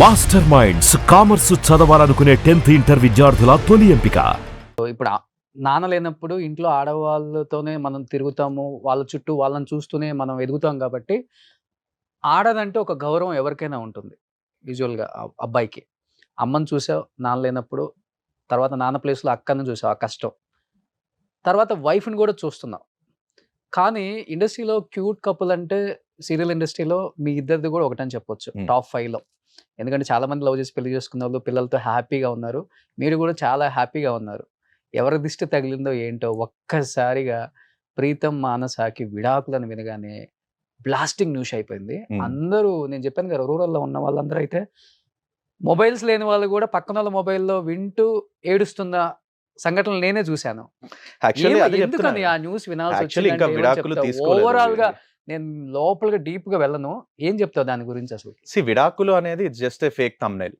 Master minds commerce చదవాలనుకునే tenth inter విద్యార్థుల తొలి ఎంపిక. ఇప్పుడు నాన్న లేనప్పుడు ఇంట్లో ఆడవాళ్ళతోనే మనం తిరుగుతాము వాళ్ళ చుట్టూ వాళ్ళని చూస్తూనే మనం ఎదుగుతాం కాబట్టి ఆడదంటే ఒక గౌరవం ఎవరికైనా ఉంటుంది యూజువల్గా అబ్బాయికి. అమ్మని చూసావు నాన్న లేనప్పుడు తర్వాత నాన్న ప్లేస్లో అక్కని చూసావు ఆ కష్టం. తర్వాత వైఫ్ని కూడా చూస్తున్నావు కానీ ఇండస్ట్రీలో క్యూట్ కపుల్ అంటే సీరియల్ ఇండస్ట్రీలో మీ ఇద్దరిది కూడా ఒకటని చెప్పొచ్చు. టాప్ ఫైవ్లో. ఎందుకంటే చాలా మంది లవ్ చేసి పెళ్ళి చేసుకున్న వాళ్ళు పిల్లలతో హ్యాపీగా ఉన్నారు. మీరు కూడా చాలా హ్యాపీగా ఉన్నారు. ఎవరి దిష్టి తగిలిందో ఏంటో ఒక్కసారిగా ప్రీతం మానసాకి విడాకులను వినగానే బ్లాస్టింగ్ న్యూస్ అయిపోయింది. అందరూ నేను చెప్పాను కదా రూరల్లో ఉన్న వాళ్ళందరూ అయితే మొబైల్స్ లేని వాళ్ళు కూడా పక్కన వాళ్ళ మొబైల్లో వింటూ ఏడుస్తున్న సంఘటనలు నేనే చూశాను. ఎందుకని ఆ న్యూస్ వినాల్సి తీసుకోలేదు ఓవరాల్గా నేను లోపలగా డీప్గా వెళ్ళను. ఏం చెప్తావు దాని గురించి అసలు? సి విడాకులు అనేది it's just a fake thumbnail.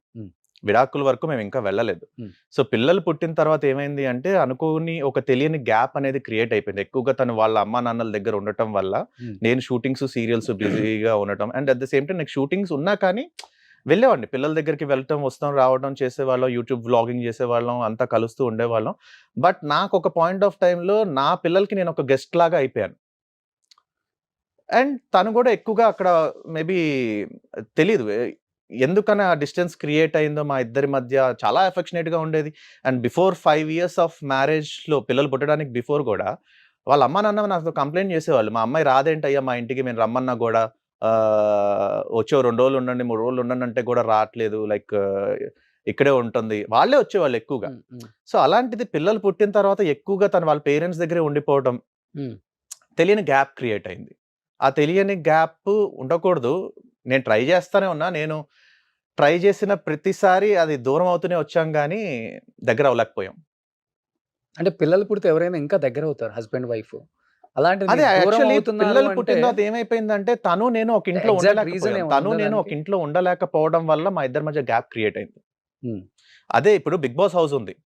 విడాకుల వరకు మేము ఇంకా వెళ్ళలేదు. సో పిల్లలు పుట్టిన తర్వాత ఏమైంది అంటే అనుకోని ఒక తెలియని గ్యాప్ అనేది క్రియేట్ అయిపోయింది. ఎక్కువగా తను వాళ్ళ అమ్మా నాన్నల దగ్గర ఉండటం వల్ల. నేను షూటింగ్స్ సీరియల్స్ బిజీగా ఉండటం. And at the same time నాకు షూటింగ్స్ ఉన్నా కానీ వెళ్ళేవాడిని. పిల్లల దగ్గరికి వెళ్ళటం వస్తాం రావడం చేసేవాళ్ళం యూట్యూబ్ వ్లాగింగ్ చేసేవాళ్ళం అంతా కలుస్తూ ఉండేవాళ్ళం. బట్ నాకు ఒక పాయింట్ ఆఫ్ టైంలో నా పిల్లలకి నేను ఒక గెస్ట్ లాగా అయిపోయాను. అండ్ తను కూడా ఎక్కువగా అక్కడ మేబీ తెలీదు. ఎందుకని ఆ డిస్టెన్స్ క్రియేట్ అయిందో మా ఇద్దరి మధ్య చాలా affectionate గా ఉండేది. And before five years of మ్యారేజ్లో పిల్లలు పుట్టడానికి బిఫోర్ కూడా వాళ్ళ అమ్మ నాన్న నాతో కంప్లైంట్ చేసేవాళ్ళు. మా అమ్మాయి రాదేంటయ్యా మా ఇంటికి మేము రమ్మన్నా కూడా వచ్చే రెండు రోజులు ఉండండి మూడు రోజులు ఉండండి అంటే కూడా రావట్లేదు. లైక్ ఇక్కడే ఉంటుంది. వాళ్ళే వచ్చేవాళ్ళు ఎక్కువగా. సో అలాంటిది పిల్లలు పుట్టిన తర్వాత ఎక్కువగా తను వాళ్ళ పేరెంట్స్ దగ్గరే ఉండిపోవడం. తెలియని గ్యాప్ క్రియేట్ అయింది. ఆ తెలియని గ్యాప్ ఉండకూడదు. నేను ట్రై చేస్తానే ఉన్నా. నేను ట్రై చేసిన ప్రతిసారి అది దూరం అవుతూనే వచ్చాం కానీ దగ్గర అవ్వలేకపోయాం. అంటే పిల్లలు పుడితే ఎవరైనా ఇంకా దగ్గర అవుతారు హస్బెండ్ వైఫ్. అదే యాక్చువల్లీ అవుతున్నారు పిల్లలు పుట్టిన అంటే తర్వాత ఏమైపోయిందంటే తను నేను ఒక ఇంట్లో ఉండలేకపోయాం. తను నేను ఒక? ఇంట్లో ఉండలేకపోవడం వల్ల మా ఇద్దరి మధ్య గ్యాప్ క్రియేట్ అయింది. అదే ఇప్పుడు బిగ్ బాస్ హౌస్ ఉంది.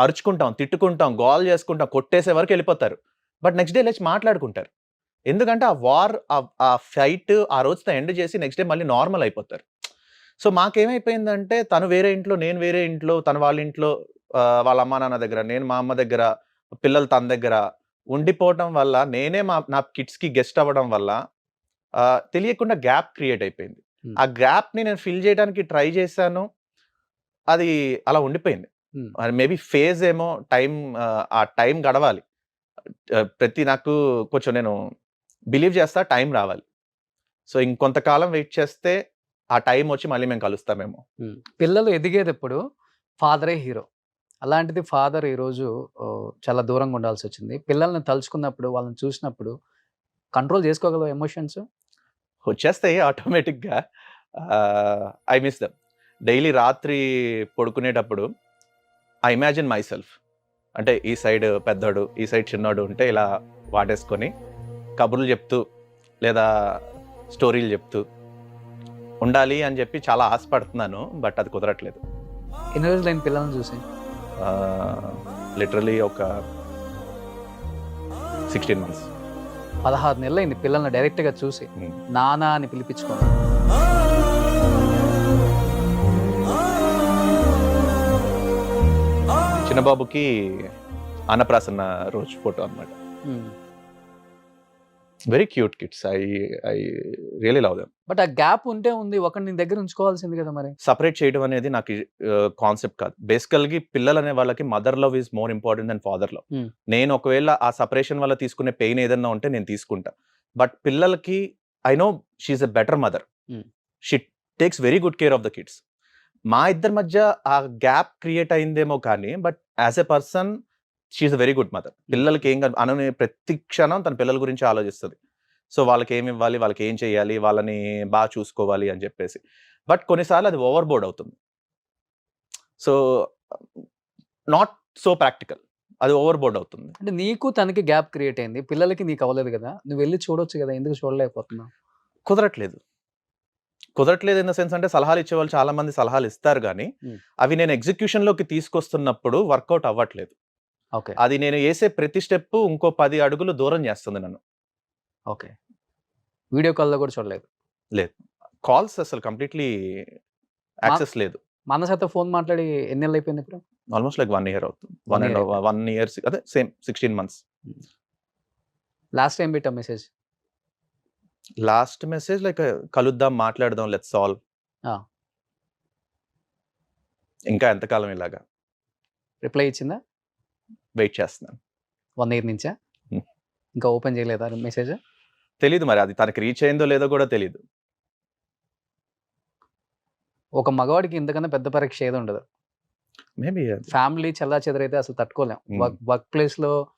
అరుచుకుంటాం తిట్టుకుంటాం గోల్ చేసుకుంటాం కొట్టేసే వరకు వెళ్ళిపోతారు. బట్ నెక్స్ట్ డే లేచి మాట్లాడుకుంటారు. ఎందుకంటే ఆ వార్ ఆ ఫైట్ ఆ రోజుతో ఎండ్ చేసి నెక్స్ట్ డే మళ్ళీ నార్మల్ అయిపోతారు. సో మాకేమైపోయిందంటే తను వేరే ఇంట్లో నేను వేరే ఇంట్లో తను వాళ్ళ ఇంట్లో వాళ్ళ అమ్మ నాన్న దగ్గర నేను మా అమ్మ దగ్గర పిల్లలు తన దగ్గర ఉండిపోవటం వల్ల నేనే మా నా కిడ్స్కి గెస్ట్ అవ్వడం వల్ల తెలియకుండా గ్యాప్ క్రియేట్ అయిపోయింది. ఆ గ్యాప్ని నేను ఫిల్ చేయడానికి ట్రై చేశాను. అది అలా ఉండిపోయింది. మేబీ ఫేజ్ ఏమో టైం ఆ టైం గడవాలి. ప్రతి నాకు కొంచెం నేను బిలీవ్ చేస్తా టైం రావాలి. సో ఇంకొంతకాలం వెయిట్ చేస్తే ఆ టైం వచ్చి మళ్ళీ మేము కలుస్తామేమో. పిల్లలు ఎదిగేటప్పుడు ఫాదరే హీరో. అలాంటిది ఫాదర్ ఈరోజు చాలా దూరంగా ఉండాల్సి వచ్చింది. పిల్లల్ని తలుచుకున్నప్పుడు వాళ్ళని చూసినప్పుడు కంట్రోల్ చేసుకోగలవు ఎమోషన్స్? వచ్చేస్తాయి ఆటోమేటిక్గా ఐ మిస్ దమ్. డైలీ రాత్రి పడుకునేటప్పుడు ఐ ఇమాజిన్ మై సెల్ఫ్. అంటే ఈ సైడ్ పెద్దోడు ఈ సైడ్ చిన్నోడు ఉంటే ఇలా వాటేసుకొని కబుర్లు చెప్తూ లేదా స్టోరీలు చెప్తూ ఉండాలి అని చెప్పి చాలా ఆశపడుతున్నాను బట్ అది కుదరట్లేదు. ఎన్ని రోజులు అయిన పిల్లల్ని చూసి? లిటరలీ ఒక సిక్స్టీన్ మంత్స్. పదహారు నెలలు అయింది పిల్లల్ని డైరెక్ట్గా చూసి నానా అని పిలిపించుకోండి చిన్నబాబుకి అన్నప్రాసన్న రోజు ఫోటో అన్నమాట. Very cute kids I I really love them but ఆ గ్యాప్ ఉంటే ఉంది. ఒకటి నీ దగ్గర ఉంచుకోవాల్సింది కదా మరి. సపరేట్ చేయడం అనేది నాకు కాన్సెప్ట్ కాదు. బేసికల్గా పిల్లలు అనే వాళ్ళకి mother love is more important then father love. నేను ఒకవేళ ఆ సపరేషన్ వల్ల తీసుకునే పెయిన్ ఏదన్నా ఉంటే నేను తీసుకుంటా. బట్ పిల్లలకి I know she's a better mother. She takes very good care of the kids మా ఇద్దరి మధ్య ఆ గ్యాప్ క్రియేట్ అయిందేమో కానీ but as a person she's a very good mother పిల్లలకి ఏం అనని ప్రతి క్షణం తన పిల్లల గురించి ఆలోచిస్తుంది. సో వాళ్ళకి ఏమి ఇవ్వాలి వాళ్ళకి ఏం చేయాలి వాళ్ళని బాగా చూసుకోవాలి అని చెప్పేసి. బట్ కొన్నిసార్లు అది ఓవర్ బోర్డ్ అవుతుంది. So not so practical. అది ఓవర్ బోర్డ్ అవుతుంది. అంటే నీకు తనకి గ్యాప్ క్రియేట్ అయింది. పిల్లలకి నీకు అవ్వలేదు కదా. నువ్వు వెళ్ళి చూడొచ్చు కదా ఎందుకు చూడలేకపోతున్నావు? కుదరట్లేదు. కుదరట్లేదు ఇన్ ద సెన్స్ అంటే సలహాలు ఇచ్చే వాళ్ళు చాలా మంది సలహాలు ఇస్తారు కానీ. అవి నేను ఎగ్జిక్యూషన్లోకి తీసుకొస్తున్నప్పుడు వర్కౌట్ అవ్వట్లేదు. అది నేను వేసే ప్రతి స్టెప్ ఇంకో పది అడుగులు దూరం చేస్తుంది నన్ను. ఓకే. వీడియో కాల్లో కూడా చూడలేదు. కాల్స్ అసలు కంప్లీట్లీ యాక్సెస్ లేదు. మనసతో ఫోన్ మాట్లాడి ఎన్ని నెలలు అయిపోయింది ఇప్పుడు? ఆల్మోస్ట్ లైక్ వన్ ఇయర్ అవుతుంది. వన్ అండ్ వన్ ఇయర్ అదే same sixteen months. Last time పెట్టా మెసేజ్. లాస్ట్ మెసేజ్ లైక్ కలుద్దాం మాట్లాడదాం లెట్స్ సాల్వ్. ఇంకా ఎంతకాలం ఇలాగా? రిప్లై ఇచ్చిందా? వెయిట్ చేస్తున్నాను. వన్ ఇయర్ నుంచా. ఇంకా ఓపెన్ చేయలేదా మెసేజ్? తెలీదు మరి అది తనకి రీచ్ అయిందో లేదో కూడా తెలియదు ఒక మగవాడికి ఇంతకన్నా పెద్ద పరీక్ష ఏది ఉండదు. మేబీ ఫ్యామిలీ చల్లా చెదరైతే అసలు తట్టుకోలేం. వర్క్ వర్క్ ప్లేస్లో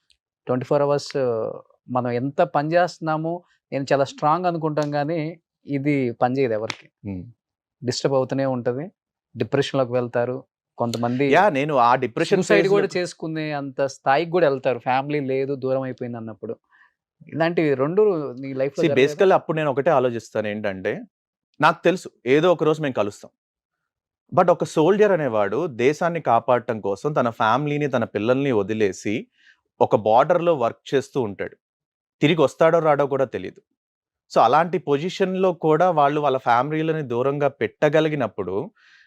ట్వంటీ ఫోర్ అవర్స్ మనం ఎంత పని చేస్తున్నామో నేను చాలా స్ట్రాంగ్ అనుకుంటాం కానీ ఇది పని చేయదు ఎవరికి. డిస్టర్బ్ అవుతూనే ఉంటుంది. డిప్రెషన్లోకి వెళ్తారు. కొంతమంది యా నేను ఆ డిప్రెషన్ సూసైడ్ కూడా చేసుకునే అంత స్థాయికి కూడా వెళ్తారు. ఫ్యామిలీ లేదు దూరం అయిపోయింది అన్నప్పుడు. ఇలాంటివి రెండు నీ లైఫ్ బేసికల్ అప్పుడు నేను ఒకటే ఆలోచిస్తాను ఏంటంటే నాకు తెలుసు ఏదో ఒక రోజు మేము కలుస్తాం. బట్ ఒక సోల్జర్ అనేవాడు దేశాన్ని కాపాడటం కోసం తన ఫ్యామిలీని తన పిల్లల్ని వదిలేసి ఒక బార్డర్లో వర్క్ చేస్తూ ఉంటాడు. తిరిగి వస్తాడో రాడో కూడా తెలియదు సో అలాంటి పొజిషన్లో కూడా వాళ్ళు వాళ్ళ ఫ్యామిలీలని దూరంగా పెట్టగలిగినప్పుడు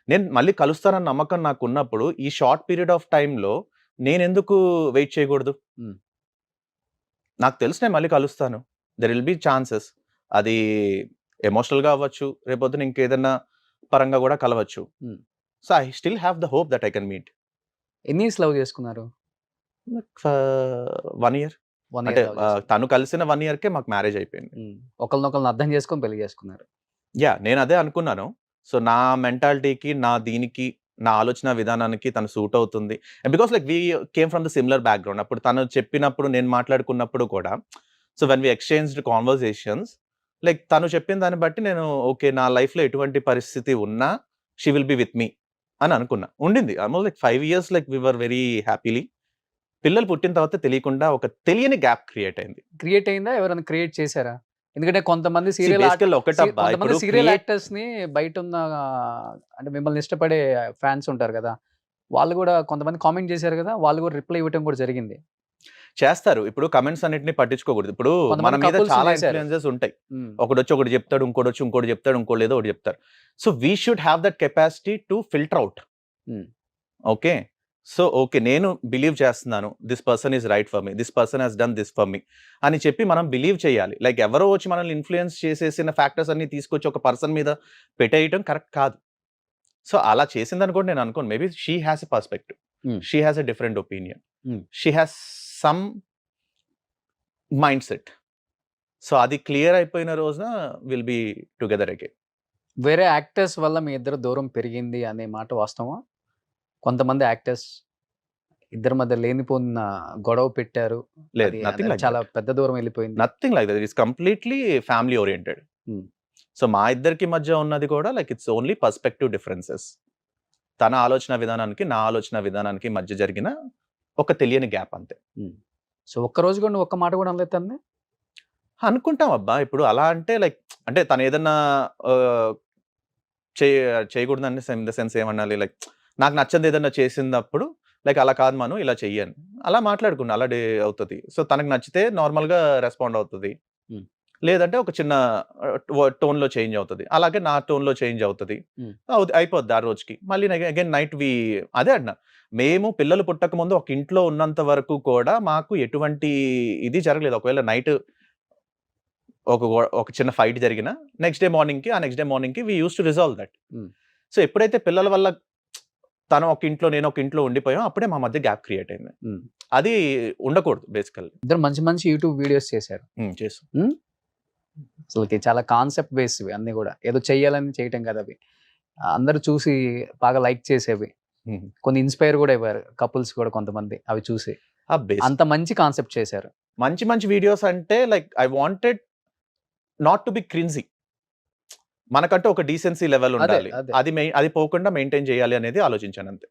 నేను మళ్ళీ కలుస్తానన్న నమ్మకం నాకు ఉన్నప్పుడు ఈ షార్ట్ పీరియడ్ ఆఫ్ టైంలో నేను ఎందుకు వెయిట్ చేయకూడదు. నాకు తెలుసు నేను మళ్ళీ కలుస్తాను. దెర్ విల్ బి ఛాన్సెస్ అది ఎమోషనల్గా అవ్వచ్చు రేపొద్దున ఇంకేదన్నా పరంగా కూడా కలవచ్చు. So I still have the hope that I can meet ఎన్ని ఇయర్స్ లవ్ చేసుకున్నారు? One year. వన్ అంటే తను కలిసిన వన్ ఇయర్కే మాకు మ్యారేజ్ అయిపోయింది. ఒకరినొకరిని అర్థం చేసుకొని పెళ్ళి చేసుకున్నారు. యా నేను అదే అనుకున్నాను. సో నా మెంటాలిటీకి నా దీనికి నా ఆలోచన విధానానికి తను సూట్ అవుతుంది. Because like we came from the similar background. అప్పుడు తను చెప్పినప్పుడు నేను మాట్లాడుకున్నప్పుడు కూడా so when we exchanged conversations like తను చెప్పిన దాన్ని బట్టి నేను ఓకే నా లైఫ్లో ఎటువంటి పరిస్థితి ఉన్నా she will be with me అని అనుకున్నా. ఉండింది. Almost like five years like we were very happily. పిల్లలు పుట్టిన తర్వాత తెలియకుండా ఒక తెలియని గ్యాప్ క్రియేట్ అయింది. క్రియేట్ అయిందా? ఎవరైనా క్రియేట్ చేశారా? ఎందుకంటే కొంతమంది సీరియల్ కొంతమంది సీరియల్ యాక్టర్స్ని బయట ఉన్న అంటే మిమ్మల్ని ఇష్టపడే ఫ్యాన్స్ ఉంటారు కదా వాళ్ళు కూడా కొంతమంది కామెంట్ చేశారు కదా వాళ్ళు కూడా రిప్లై ఇవ్వటం కూడా జరిగింది. చేస్తారు. ఇప్పుడు కమెంట్స్ అన్నిటిని పట్టించుకోకూడదు. ఇప్పుడు మన మీద చాలా. ఇన్ఫ్లుయెన్సెస్ ఉంటాయి. ఒకటి వచ్చి ఒకటి చెప్తాడు ఇంకోటి వచ్చి ఇంకోటి చెప్తాడు ఇంకోటి ఏదో ఒకటి చెప్తారు. So we should have that capacity to filter out. Okay so okay నేను బిలీవ్ చేస్తున్నాను. This person is right for me. This person has done this for me అని చెప్పి మనం బిలీవ్ చేయాలి. లైక్ ఎవరో వచ్చి మనల్ని ఇన్ఫ్లుయెన్స్ చేసేసిన ఫ్యాక్టర్స్ అన్ని తీసుకొచ్చి ఒక పర్సన్ మీద పెట్టేయటం కరెక్ట్ కాదు. సో అలా చేసిందని కూడా నేను అనుకోను. Maybe she has a perspective. She has a different opinion. She has some mind set so అది క్లియర్ అయిపోయిన రోజున విల్ బి టుగెదర్ అగైన్. వేరే యాక్టర్స్ వల్ల మీ ఇద్దరు దూరం పెరిగింది అనే మాట వాస్తవా కొంతమంది యాక్టర్స్ ఇద్దరి మధ్య లేనిపోయిన గొడవ పెట్టారు. లేదు నథింగ్ చాలా పెద్ద దూరం వెళ్ళిపోయింది. Nothing like that it's completely family oriented. So మా ఇద్దరికి మధ్య ఉన్నది కూడా like it's only perspective differences తన ఆలోచన విధానానికి నా ఆలోచన విధానానికి మధ్య జరిగిన ఒక తెలియని గ్యాప్ అంతే. సో ఒక్క రోజు కూడా నువ్వు ఒక్క మాట కూడా అనలేదు తనని? అనుకుంటాం అబ్బా ఇప్పుడు అలా అంటే లైక్ అంటే తను ఏదన్నా చేయ చేయకూడదని ఇన్ ద సెన్స్ ఏమనాలి లైక్ నాకు నచ్చదు ఏదన్నా చేసినప్పుడు లైక్ అలా కాదు మనం ఇలా చెయ్యను. అలా మాట్లాడుకున్నా అలా డే అవుతుంది. సో తనకు నచ్చితే నార్మల్గా రెస్పాండ్ అవుతుంది. లేదంటే ఒక చిన్న టోన్లో చేంజ్ అవుతుంది. అలాగే నా టోన్లో చేంజ్ అవుతుంది. అయిపోద్ది ఆ రోజుకి. మళ్ళీ అగైన్ నైట్ వి అదే అన్నా. మేము పిల్లలు పుట్టక ముందు ఒక ఇంట్లో ఉన్నంత వరకు కూడా మాకు ఎటువంటి ఇది జరగలేదు. ఒకవేళ నైట్ ఒక ఒక చిన్న ఫైట్ జరిగిన నెక్స్ట్ డే మార్నింగ్కి ఆ next day మార్నింగ్కి we use to resolve that. So ఎప్పుడైతే పిల్లల వల్ల తను ఒక ఇంట్లో నేను ఒక ఇంట్లో ఉండిపోయాం. అప్పుడే మా మధ్య గ్యాప్ క్రియేట్ అయింది. అది ఉండకూడదు బేసికల్ ఇద్దరు మంచి మంచి యూట్యూబ్ వీడియోస్ చేశారు. చేసు అసలుకి చాలా కాన్సెప్ట్ బేస్వి అన్ని కూడా. ఏదో చెయ్యాలని చేయటం కదా అవి. అందరూ చూసి బాగా లైక్ చేసేవి. కొన్ని ఇన్స్పైర్ కూడా ఇవ్వారు కపుల్స్ కూడా కొంతమంది అవి చూసి. అంత మంచి కాన్సెప్ట్ చేశారు. మంచి మంచి వీడియోస్ అంటే like I wanted not to be cringy మనకంటూ ఒక డీసెన్సీ లెవెల్ ఉండాలి. అదే. అది పోకుండా మెయింటైన్ చేయాలి అనేది ఆలోచించాను అంతే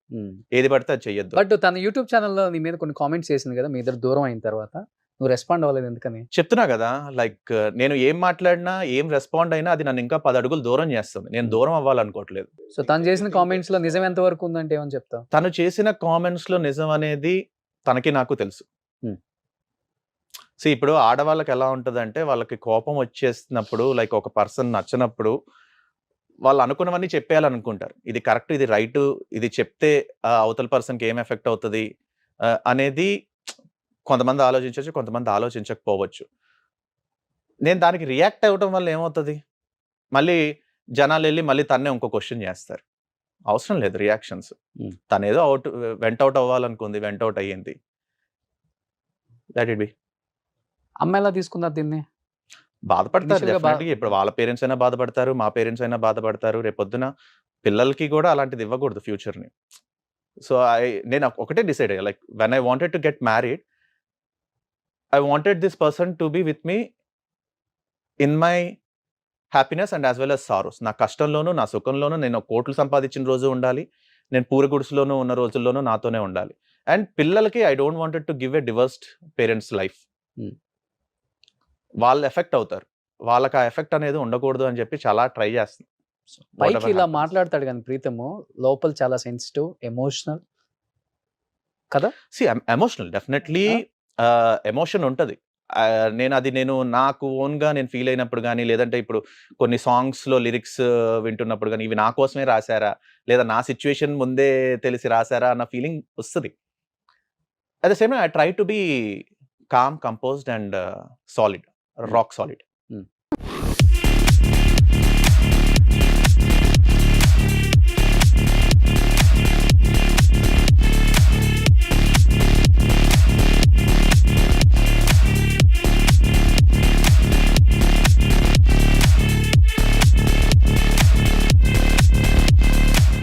ఏది పడితే అది చెయ్యొద్దు. బట్ తన యూట్యూబ్ ఛానల్లో నీ మీద కొన్ని కామెంట్స్ చేసింది కదా మీ ఇద్దరు దూరం అయిన తర్వాత నువ్వు రెస్పాండ్ అవ్వలేదు ఎందుకని? చెప్తున్నా కదా లైక్ నేను ఏం మాట్లాడినా ఏం రెస్పాండ్ అయినా అది నన్ను ఇంకా పది అడుగులు దూరం చేస్తుంది. నేను దూరం అవ్వాలనుకోవట్లేదు. సో తను చేసిన కామెంట్స్లో నిజం ఎంత వరకు ఉందంటే ఏమని చెప్తావు? తను చేసిన కామెంట్స్లో నిజం అనేది తనకి నాకు తెలుసు. సో ఇప్పుడు ఆడవాళ్ళకి ఎలా ఉంటదంటే వాళ్ళకి కోపం వచ్చేసినప్పుడు లైక్ ఒక పర్సన్ నచ్చినప్పుడు వాళ్ళు అనుకున్నవన్నీ చెప్పేయాలనుకుంటారు. ఇది కరెక్ట్ ఇది రైట్ ఇది చెప్తే అవతల పర్సన్కి ఏం ఎఫెక్ట్ అవుతుంది అనేది కొంతమంది ఆలోచించవచ్చు కొంతమంది ఆలోచించకపోవచ్చు. నేను దానికి రియాక్ట్ అవ్వడం వల్ల ఏమవుతుంది? మళ్ళీ జనాలు వెళ్ళి మళ్ళీ తన్నే ఇంకో క్వశ్చన్ చేస్తారు. అవసరం లేదు రియాక్షన్స్. తను ఏదో అవుట్ వెంట అవుట్ అవ్వాలనుకుంది వెంట అవుట్ అయ్యింది. దట్ ఇట్ బి అమ్మ ఎలా తీసుకున్నారు దీన్ని? బాధపడతారు డెఫినెట్గా. ఇప్పుడు వాళ్ళ పేరెంట్స్ అయినా బాధపడతారు మా పేరెంట్స్ అయినా బాధపడతారు. రేపొద్దున పిల్లలకి కూడా అలాంటిది ఇవ్వకూడదు ఫ్యూచర్ని. సో ఐ నేను ఒక- ఒకటే డిసైడ్ అయ్యా. Like when I wanted to get married I wanted this person to be with me in my happiness and as well as sorrows నా కష్టంలోనూ నా సుఖంలోనూ నేను కోట్లు సంపాదించిన రోజు ఉండాలి. నేను పూర గుడిసెలోనూ ఉన్న రోజుల్లోనూ నాతోనే ఉండాలి. అండ్ పిల్లలకి I don't wanted to give a divorced parents life. వాళ్ళు ఎఫెక్ట్ అవుతారు. వాళ్ళకి ఆ ఎఫెక్ట్ అనేది ఉండకూడదు అని చెప్పి చాలా ట్రై చేస్తాను పైకి ఇలా. మాట్లాడతాడు కానీ ప్రీతము లోపల చాలా సెన్సిటివ్ ఎమోషనల్ సి ఎమోషనల్ డెఫినెట్లీ ఎమోషన్ ఉంటుంది. నేను అది నేను నాకు ఓన్గా నేను ఫీల్ అయినప్పుడు కానీ లేదంటే ఇప్పుడు కొన్ని సాంగ్స్లో లిరిక్స్ వింటున్నప్పుడు కానీ ఇవి నా కోసమే రాశారా? లేదా నా సిచ్యువేషన్ ముందే తెలిసి రాశారా? అన్న ఫీలింగ్ వస్తుంది. At the same I try to be calm composed and solid. rock solid. Mm.